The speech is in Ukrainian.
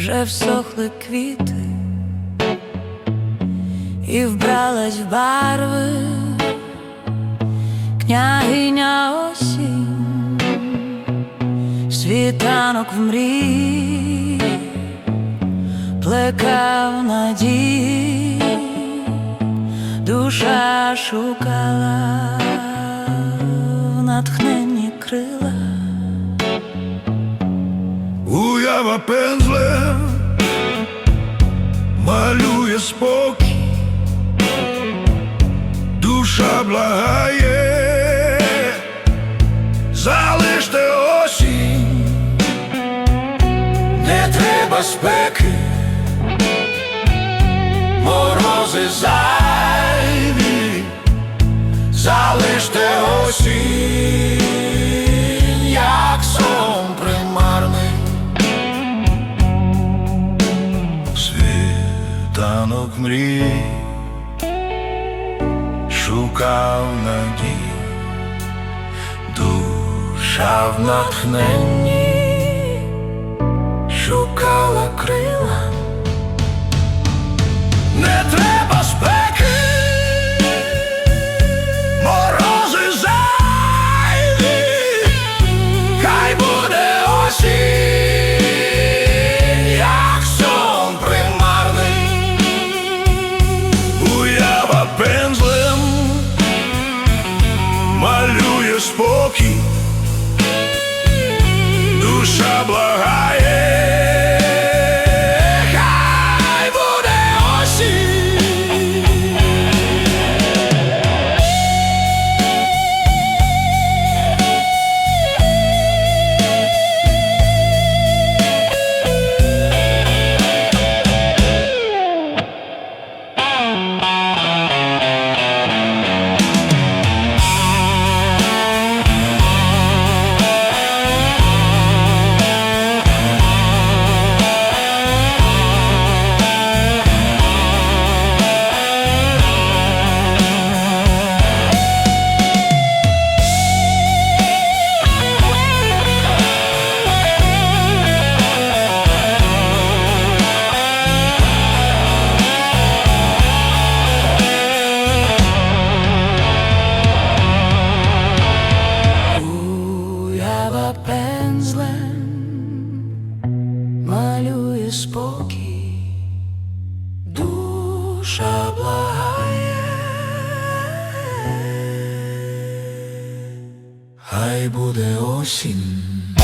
вже всохли квіти, і вбралась в барви княгиня осінь, світанок в мрії, плекав надії, душа шукала в натхненні крила. Уява пензлем малює спокій, душа благає, залиште осінь, не треба спеки, морози зайві, Світанок мрій шукав надій, душа в натхненні спокій, душа благає. Спокій, душа благає, Хай буде осінь.